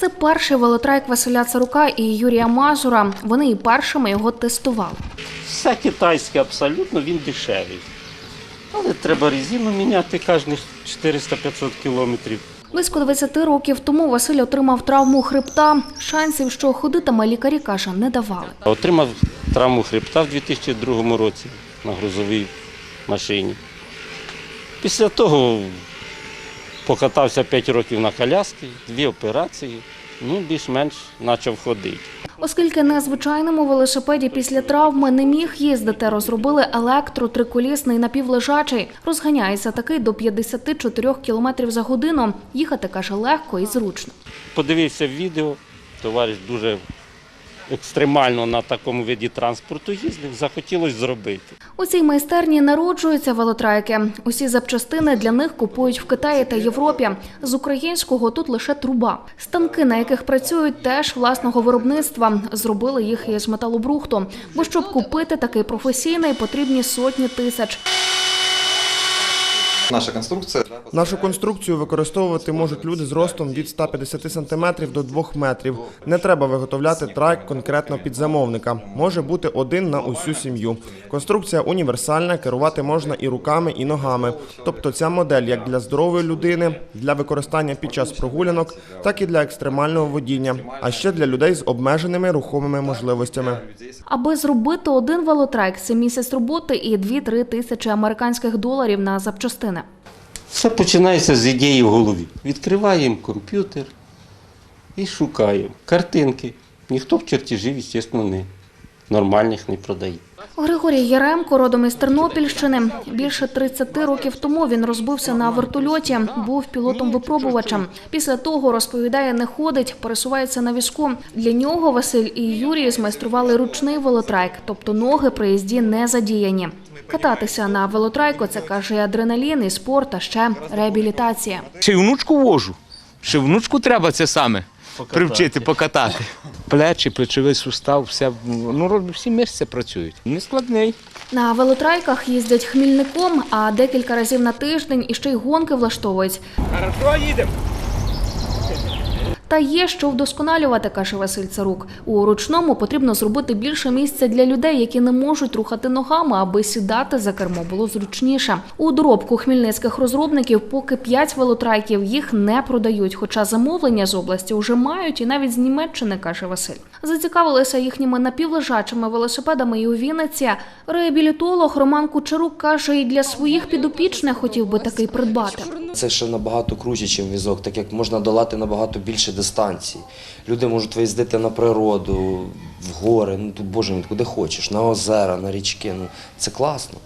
Це перший велотрек Василя Царука і Юрія Мазура. Вони і першими його тестували. Все китайське абсолютно, він дешевий. Але треба резину міняти кожних 400-500 кілометрів. Близько 20 років тому Василь отримав травму хребта. Шансів, що ходитиме, лікарі каже, не давали. Отримав травму хребта в 2002 році на грузовій машині. Після того покатався 5 років на коляски, дві операції, ну більш-менш почав ходити. Оскільки на звичайному велосипеді після травми не міг їздити, розробили електро-триколісний напівлежачий. Розганяється такий до 54 км за годину. Їхати, каже, легко і зручно. Подивився відео, товариш дуже екстремально на такому виді транспорту їздив, захотілося зробити. У цій майстерні народжуються велотрайки. Усі запчастини для них купують в Китаї та Європі. З українського тут лише труба. Станки, на яких працюють, теж власного виробництва. Зробили їх із металобрухту. Бо щоб купити такий професійний, потрібні сотні тисяч. Наша конструкція Нашу конструкцію використовувати можуть люди з ростом від 150 см до 2 метрів. Не треба виготовляти трайк конкретно під замовника. Може бути один на усю сім'ю. Конструкція універсальна, керувати можна і руками, і ногами. Тобто ця модель як для здорової людини, для використання під час прогулянок, так і для екстремального водіння, а ще для людей з обмеженими рухомими можливостями. Аби зробити один велотрайк, це місяць роботи і 2-3 тисячі американських доларів на запчастини. Все починається з ідеї в голові. Відкриваємо комп'ютер і шукаємо картинки. Ніхто в чертежів, звісно, не нормальних не продає. Григорій Яремко, родом із Тернопільщини. Більше 30 років тому він розбився на вертольоті, був пілотом-випробувачем. Після того, розповідає, не ходить, пересувається на візку. Для нього Василь і Юрій змайстрували ручний велотрайк, тобто ноги при їзді не задіяні. Кататися на велотрайку – це, каже, і адреналін, і спорт, а ще реабілітація. Ще й внучку вожу. Ще внучку треба це саме привчити, покатати. Плечі, плечовий сустав, все, ну, всі мишці працюють. Не складний. На велотрайках їздять хмільником, а декілька разів на тиждень і ще й гонки влаштовують. Хорошо, їдемо. Та є що вдосконалювати, каже Василь Царук. У ручному потрібно зробити більше місця для людей, які не можуть рухати ногами, аби сідати за кермо було зручніше. У доробку хмельницьких розробників поки 5 велотрайків їх не продають, хоча замовлення з області вже мають і навіть з Німеччини, каже Василь. Зацікавилися їхніми напівлежачими велосипедами і у Вінниці. Реабілітолог Роман Кучерук каже, і для своїх підопічних хотів би такий придбати. Це ще набагато круче, ніж візок, так як можна долати набагато більше дистанцій. Люди можуть виїздити на природу, в гори, ну тут боже мій, куди хочеш, на озера, на річки. Ну це класно.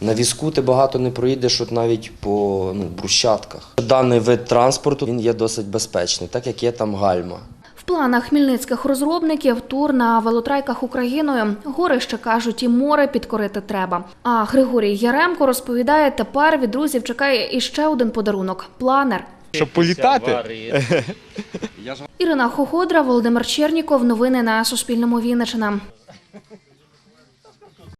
На візку ти багато не проїдеш, от навіть по ну, брусчатках. Даний вид транспорту він є досить безпечний, так як є там гальма. В планах хмельницьких розробників тур на велотрайках Україною. Гори ще кажуть, і море підкорити треба. А Григорій Яремко розповідає, тепер від друзів чекає іще один подарунок планер. Щоб політати. Ірина Хоходра, Володимир Черніков. Новини на Суспільному Вінниччина.